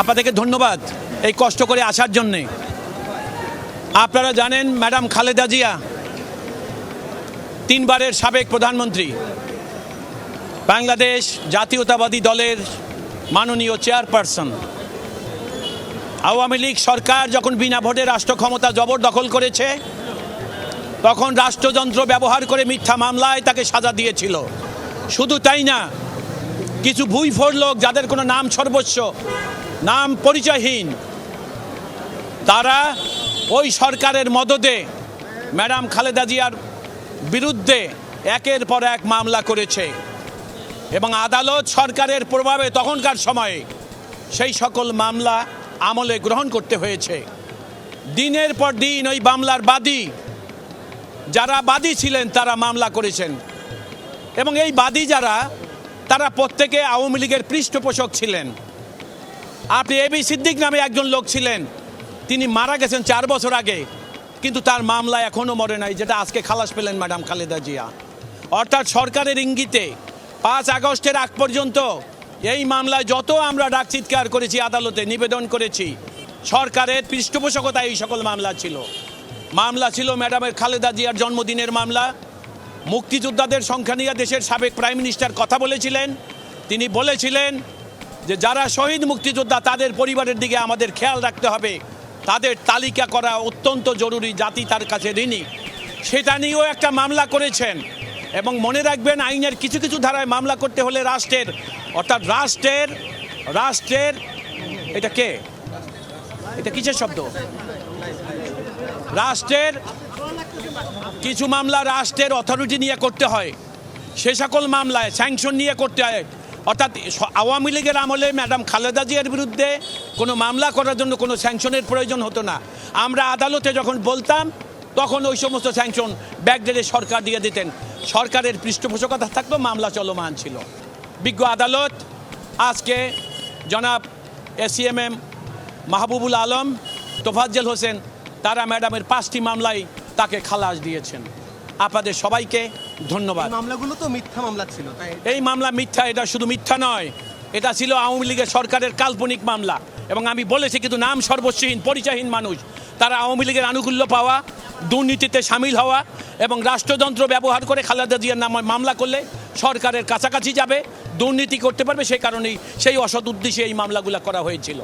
আপনাদেরকে ধন্যবাদ এই কষ্ট করে আসার জন্যে। আপনারা জানেন, ম্যাডাম খালেদা জিয়া তিনবারের সাবেক প্রধানমন্ত্রী। বাংলাদেশ জাতীয়তাবাদী দলের মাননীয় চেয়ারপারসন। আওয়ামী লীগ সরকার যখন বিনা ভোটে রাষ্ট্র ক্ষমতা জবরদখল করেছে, তখন রাষ্ট্রযন্ত্র ব্যবহার করে মিথ্যা মামলায় তাকে সাজা দিয়েছিল। শুধু তাই না কিছু ভুইফোর লোক যাদের কোনো নাম সর্বস্ব, নাম পরিচয়হীন, তারা ওই সরকারের মদদে ম্যাডাম খালেদা জিয়ার বিরুদ্ধে একের পর এক মামলা করেছে এবং আদালত সরকারের প্রভাবে তখনকার সময়ে সেই সকল মামলা আমলে গ্রহণ করতে হয়েছে। দিনের পর দিন ওই মামলার বাদী, যারা বাদী ছিলেন তারা মামলা করেছেন এবং এই বাদী যারা তারা প্রত্যেকে আওয়ামী লীগের পৃষ্ঠপোষক ছিলেন। আপনি এবি সিদ্দিক নামে একজন লোক ছিলেন। তিনি মারা গেছেন চার বছর আগে, কিন্তু তার মামলা এখনও মরে নাই, যেটা আজকে খালাস পেলেন ম্যাডাম খালেদা জিয়া। অর্থাৎ সরকারের ইঙ্গিতে পাঁচ আগস্টের আগ পর্যন্ত এই মামলায় যত আমরা ডাক চিৎকার করেছি, আদালতে নিবেদন করেছি, সরকারের পৃষ্ঠপোষকতা এই সকল মামলা ছিল। মামলা ছিল ম্যাডামের খালেদা জিয়ার জন্মদিনের মামলা মুক্তিযোদ্ধাদের সংখ্যা নিয়ে দেশের সাবেক প্রাইম মিনিস্টার কথা বলেছিলেন। তিনি বলেছিলেন যে যারা শহীদ মুক্তিযোদ্ধা, তাদের পরিবারের দিকে আমাদের খেয়াল রাখতে হবে। তাদের তালিকা করা অত্যন্ত জরুরি, জাতি তার কাছে ঋণী। সেটা নিয়েও একটা মামলা করেছেন। এবং মনে রাখবেন, আইনের কিছু কিছু ধারায় মামলা করতে হলে রাষ্ট্রের, অর্থাৎ রাষ্ট্রের রাষ্ট্রের, এটা কে? এটা কিসের শব্দ? রাষ্ট্রের কিছু মামলা রাষ্ট্রের অথরিটি নিয়ে করতে হয়। সে সকল মামলায় স্যাংশন নিয়ে করতে হয়। অর্থাৎ আওয়ামী লীগের আমলে ম্যাডাম খালেদা জিয়ার বিরুদ্ধে কোনো মামলা করার জন্য কোনো স্যাংশনের প্রয়োজন হতো না। আমরা আদালতে যখন বলতাম, তখন ওই সমস্ত স্যাংশন ব্যাকডেটে সরকার দিয়ে দিতেন। সরকারের পৃষ্ঠপোষকতা থাকতো, মামলা চলমান ছিল। বিজ্ঞ আদালত, আজকে জনাব এসিএমএম মাহবুবুল আলম, তোফাজ্জেল হোসেন, তারা ম্যাডামের পাঁচটি মামলায় তাকে খালাস দিয়েছেন। আপনাদের সবাইকে ধন্যবাদ। মামলাগুলো তো মিথ্যা মামলা ছিল এই মামলা মিথ্যা এটা শুধু মিথ্যা নয়। এটা ছিল আওয়ামী লীগের সরকারের কাল্পনিক মামলা। এবং আমি বলেছি কিন্তু নাম সর্বস্বহীন পরিচয়হীন মানুষ। তারা আওয়ামী লীগের আনুকূল্য পাওয়া দুর্নীতিতে সামিল হওয়া এবং রাষ্ট্রযন্ত্র ব্যবহার করে খালেদা জিয়ার নামে মামলা করলে সরকারের কাছাকাছি যাবে দুর্নীতি করতে পারবে সেই কারণেই সেই অসৎ উদ্দেশ্যে এই মামলাগুলো করা হয়েছিল।